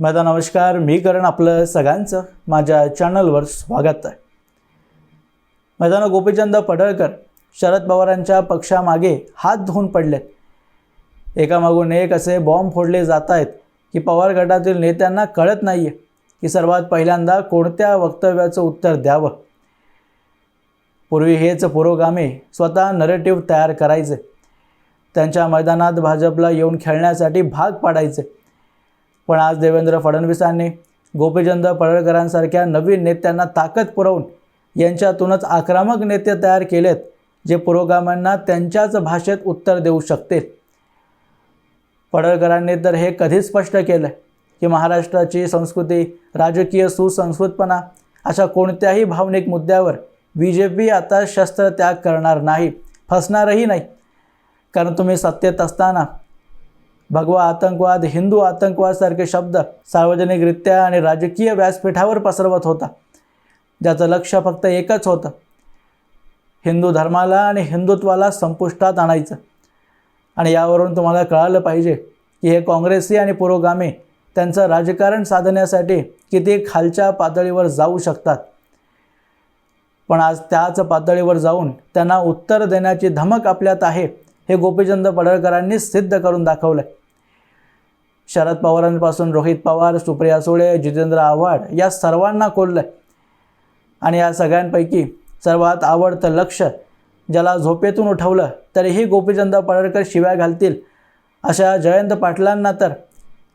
माझा नमस्कार मी करण आपलं सगळ्यांचं. माझ्या चॅनलवर स्वागत आहे. मैदाना गोपीचंद पडळकर शरद पवारांच्या पक्षामागे हात धुवून पडलेत. एकामागून एक असे बॉम्ब फोडले जात आहेत की पवार गटातील नेत्यांना कळत नाही आहे की सर्वात पहिल्यांदा कोणत्या वक्तव्याचं उत्तर द्यावं? पूर्वी हेच पुरोगामी स्वतः नरेटिव्ह तयार करायचे. त्यांच्या मैदानात भाजपला येऊन खेळण्यासाठी भाग पाडायचे. पण आज देवेंद्र फडणवीसांनी गोपीचंद पडळकरांसारख्या नवीन नेत्यांना ताकद पुरवून यांच्यातूनच आक्रमक नेते तयार केलेत जे पुरोगामांना त्यांच्याच भाषेत उत्तर देऊ शकतील. पडळकरांनी तर हे कधीच स्पष्ट केलं की महाराष्ट्राची संस्कृती राजकीय सुसंस्कृतपणा अशा कोणत्याही भावनिक मुद्द्यावर बी जे पी आता शस्त्रत्याग करणार नाही फसणारही नाही. कारण तुम्ही सत्तेत असताना भगवा आतंकवाद हिंदू आतंकवादसारखे शब्द सार्वजनिकरित्या आणि राजकीय व्यासपीठावर पसरवत होता. ज्याचं लक्ष फक्त एकच होतं. हिंदू धर्माला आणि हिंदुत्वाला संपुष्टात आणायचं. आणि यावरून तुम्हाला कळालं पाहिजे की हे काँग्रेसी आणि पुरोगामी त्यांचं राजकारण साधण्यासाठी किती खालच्या पातळीवर जाऊ शकतात. पण आज त्याच पातळीवर जाऊन त्यांना उत्तर देण्याची धमक आपल्यात आहे हे गोपीचंद पडळकरांनी सिद्ध करून दाखवलं शरद पवारांपासून रोहित पवार सुप्रिया सुळे जितेंद्र आव्हाड या सर्वांना कोल्लं आणि या सगळ्यांपैकी सर्वात आवडतं लक्ष ज्याला झोपेतून उठवलं तरीही गोपीचंद पडळकर शिव्या घालतील अशा जयंत पाटलांना तर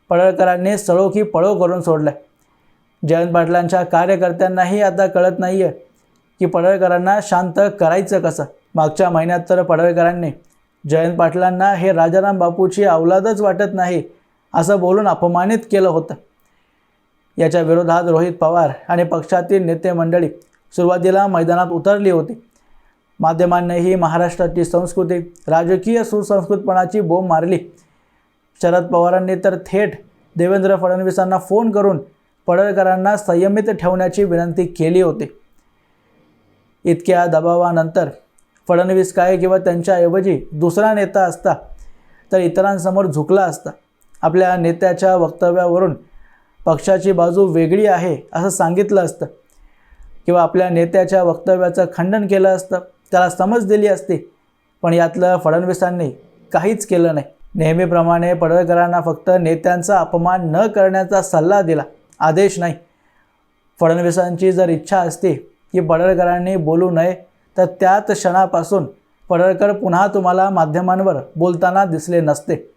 पडळकरांनी सळोखी पळो करून सोडलं जयंत पाटलांच्या कार्यकर्त्यांनाही आता कळत नाही आहे की पडळकरांना शांत करायचं कसं. मागच्या महिन्यात तर पडळकरांनी जयंत पाटलांना हे राजाराम बापूची अवलादच वाटत नाही असं बोलून अपमानित केलं होतं. याच्या विरोधात रोहित पवार आणि पक्षातील नेते मंडळी सुरुवातीला मैदानात उतरली होती. माध्यमांनीही महाराष्ट्राची संस्कृती राजकीय सुसंस्कृतपणाची बोंब मारली. शरद पवारांनी तर थेट देवेंद्र फडणवीसांना फोन करून पडळकरांना संयमित ठेवण्याची विनंती केली होती. इतक्या दबावानंतर फडणवीस काय किंवा त्यांच्याऐवजी दुसरा नेता असता तर इतरांसमोर झुकला असता. आपल्या नेत्याच्या वक्तव्यावरून पक्षाची बाजू वेगळी आहे असं सांगितलं असतं. किंवा आपल्या नेत्याच्या वक्तव्याचं खंडन केलं असतं त्याला समज दिली असती पण यातलं फडणवीसांनी काहीच केलं नाही. नेहमीप्रमाणे पडळकरांना फक्त नेत्यांचा अपमान न करण्याचा सल्ला दिला. आदेश नाही. फडणवीसांची जर इच्छा असती की पडळकरांनी बोलू नये तर त्याच क्षणापासून पडळकर पुन्हा तुम्हाला माध्यमांवर बोलताना दिसले नसते.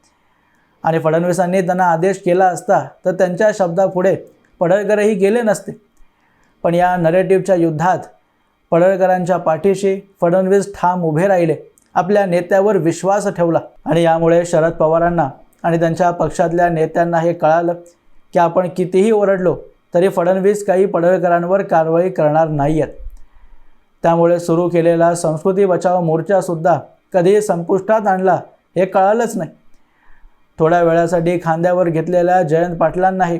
आणि फडणवीसांनी त्यांना आदेश केला असता तर त्यांच्या शब्दापुढे पडळकरही गेले नसते. पण या नरेटिव्हच्या युद्धात पडळकरांच्या पाठीशी फडणवीस ठाम उभे राहिले. आपल्या नेत्यावर विश्वास ठेवला. आणि यामुळे शरद पवारांना आणि त्यांच्या पक्षातल्या नेत्यांना हे कळालं की आपण कितीही ओरडलो तरी फडणवीस काही पडळकरांवर कारवाई करणार नाही आहेत त्यामुळे सुरू केलेला संस्कृती बचाव मोर्चासुद्धा कधी संपुष्टात आणला हे कळालंच नाही. थोड्या वेळासाठी खांद्यावर घेतलेल्या जयंत पाटलांनाही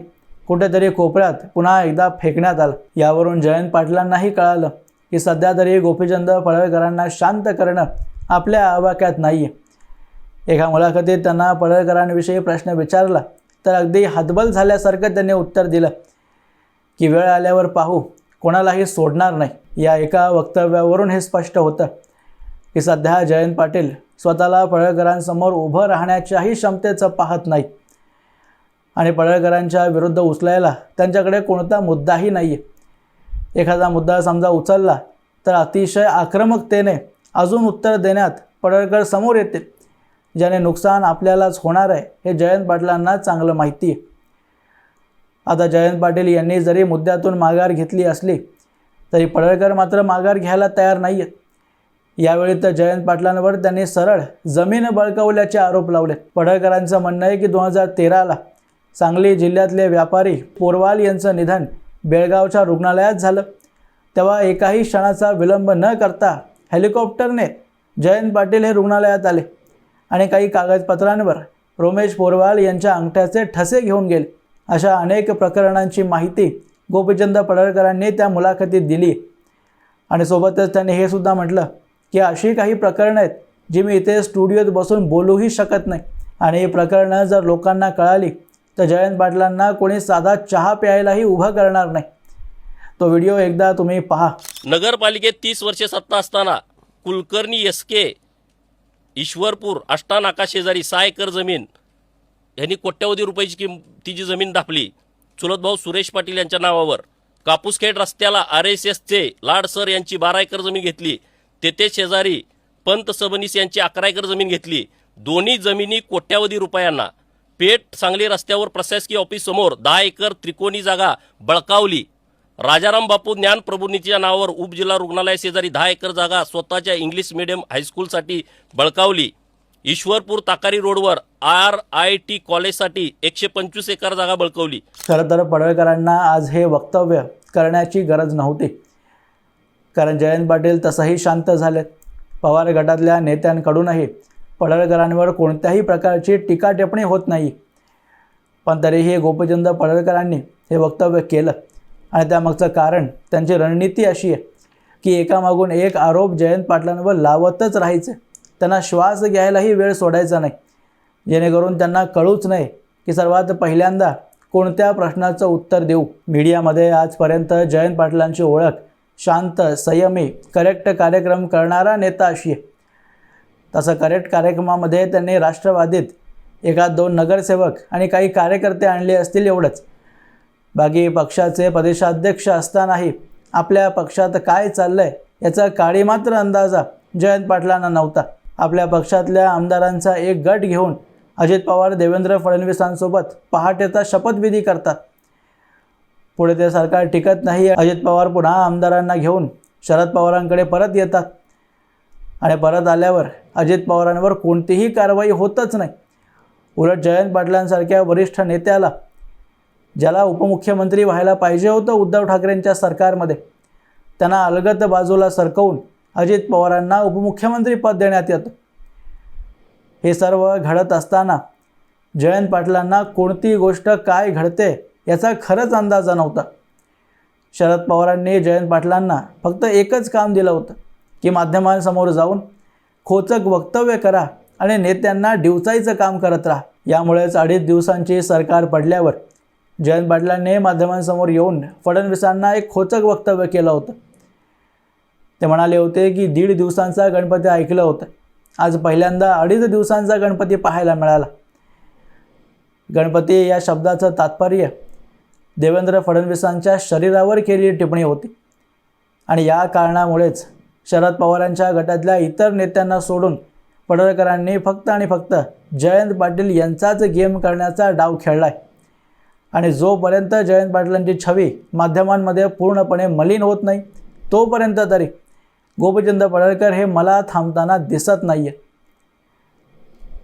कुठेतरी कोपऱ्यात पुन्हा एकदा फेकण्यात आलं. यावरून जयंत पाटलांनाही कळालं की सध्या तरी गोपीचंद पडळकरांना शांत करणं आपल्या आवाक्यात नाही आहे एका मुलाखतीत त्यांना पडळकरांविषयी प्रश्न विचारला तर अगदी हतबल झाल्यासारखं त्यांनी उत्तर दिलं की वेळ आल्यावर पाहू कोणालाही सोडणार नाही. या एका वक्तव्यावरून हे स्पष्ट होतं की सध्या जयंत पाटील स्वतःला पडळकरांसमोर उभं राहण्याच्याही क्षमतेचं पाहत नाही. आणि पडळकरांच्या विरुद्ध उचलायला त्यांच्याकडे कोणता मुद्दाही नाही आहे एखादा मुद्दा समजा उचलला तर अतिशय आक्रमकतेने अजून उत्तर देण्यात पडळकर समोर येते ज्याने नुकसान आपल्यालाच होणार आहे हे जयंत पाटलांना चांगलं माहिती आहे आता जयंत पाटील यांनी जरी मुद्द्यातून माघार घेतली असली तरी पडळकर मात्र माघार घ्यायला तयार नाही आहेत यावेळी तर जयंत पाटलांवर त्यांनी सरळ जमीन बळकावल्याचे आरोप लावले. पडळकरांचं म्हणणं आहे की दोन हजार तेराला सांगली जिल्ह्यातले व्यापारी पोरवाल यांचं निधन बेळगावच्या रुग्णालयात झालं. तेव्हा एकाही क्षणाचा विलंब न करता हेलिकॉप्टरने जयंत पाटील हे रुग्णालयात आले आणि काही कागदपत्रांवर रोमेश पोरवाल यांच्या अंगठ्याचे ठसे घेऊन गेले. अशा अनेक प्रकरणांची माहिती गोपीचंद पडळकरांनी त्या मुलाखतीत दिली. आणि सोबतच त्यांनी हे सुद्धा म्हटलं की अशी काही प्रकरणं आहेत जी मी इथे स्टुडिओत बसून बोलूही शकत नाही. आणि ही प्रकरणं जर लोकांना कळाली तर जयंत पाटलांना कोणी साधा चहा प्यायलाही उभं करणार नाही. तो व्हिडिओ एकदा तुम्ही पहा. नगरपालिकेत तीस वर्षे सत्ता असताना कुलकर्णी एस के ईश्वरपूर आष्टा शेजारी सहा एकर जमीन यांनी कोट्यवधी रुपयाची किम जी जमीन दाखली चुलतभाऊ सुरेश पाटील यांच्या नावावर. कापूसखेड रस्त्याला आर एस एसचे लाड सर यांची बारा एकर जमीन घेतली. तेथे शेजारी पंत सबनीस यांची अकरा एकर जमीन घेतली. दोन्ही जमिनी कोट्यावधी रुपयांना. पेठ सांगली रस्त्यावर प्रशासकीय ऑफिस समोर दहा एकर त्रिकोणी जागा बळकावली. राजाराम बापू ज्ञान प्रबोधिनीच्या नावावर उपजिल्हा रुग्णालय शेजारी दहा एकर जागा स्वतःच्या इंग्लिश मिडियम हायस्कूलसाठी बळकावली. ईश्वरपूर ताकारी रोडवर आर आय टी कॉलेजसाठी एकशे पंचवीस एकर जागा बळकावली. खरं तर पडळकरांना आज हे वक्तव्य करण्याची गरज नव्हती. कारण जयंत पाटील तसंही शांत झालेत. पवार गटातल्या नेत्यांकडूनही पडळकरांवर कोणत्याही प्रकारची टीका टिप्पणी होत नाही. पण तरीही गोपीचंद पडळकरांनी हे वक्तव्य केलं. आणि त्यामागचं कारण त्यांची रणनीती अशी आहे की एकामागून एक आरोप जयंत पाटलांवर लावतच राहायचे. त्यांना श्वास घ्यायलाही वेळ सोडायचा नाही. जेणेकरून त्यांना कळूच नाही की सर्वात पहिल्यांदा कोणत्या प्रश्नाचं उत्तर देऊ. मीडियामध्ये आजपर्यंत जयंत पाटलांची ओळख शांत संयमी करेक्ट कार्यक्रम करणारा नेता अशी आहे. तसं करेक्ट कार्यक्रमामध्ये त्यांनी राष्ट्रवादीत एका दोन नगरसेवक आणि काही कार्यकर्ते आणले असतील एवढंच. बाकी पक्षाचे प्रदेशाध्यक्ष असतानाही आपल्या पक्षात काय चाललं आहे याचा काळी मात्र अंदाजा जयंत पाटलांना नव्हता. आपल्या पक्षातल्या आमदारांचा एक गट घेऊन अजित पवार देवेंद्र फडणवीसांसोबत पहाटेचा शपथविधी करतात. पुढे ते सरकार टिकत नाही. अजित पवार पुन्हा आमदारांना घेऊन शरद पवारांकडे परत येतात. आणि परत आल्यावर अजित पवारांवर कोणतीही कारवाई होतच नाही. उलट जयंत पाटलांसारख्या वरिष्ठ नेत्याला ज्याला उपमुख्यमंत्री व्हायला पाहिजे होतं उद्धव ठाकरेंच्या सरकारमध्ये त्यांना अलगत बाजूला सरकवून अजित पवारांना उपमुख्यमंत्री पद देण्यात येतं. हे सर्व घडत असताना जयंत पाटलांना कोणती गोष्ट काय घडते याचा खरंच अंदाजा नव्हता. शरद पवारांनी जयंत पाटलांना फक्त एकच काम दिलं होतं की माध्यमांसमोर जाऊन खोचक वक्तव्य करा आणि नेत्यांना डिवचायचं काम करत राहा. यामुळेच अडीच दिवसांची सरकार पडल्यावर जयंत पाटलांनी माध्यमांसमोर येऊन फडणवीसांना एक खोचक वक्तव्य केलं होतं. ते म्हणाले होते की दीड दिवसांचा गणपती ऐकलं होतं. आज पहिल्यांदा अडीच दिवसांचा गणपती पाहायला मिळाला. गणपती या शब्दाचं तात्पर्य देवेंद्र फडणवीसांच्या शरीरावर केलेली टिप्पणी होती. आणि या कारणामुळेच शरद पवारांच्या गटातल्या इतर नेत्यांना सोडून पडळकरांनी फक्त आणि फक्त जयंत पाटील यांचाच गेम करण्याचा डाव खेळलाय. आणि जोपर्यंत जयंत पाटलांची छवी माध्यमांमध्ये पूर्णपणे मलिन होत नाही तोपर्यंत तरी गोपीचंद पडळकर हे मला थांबताना दिसत नाही आहे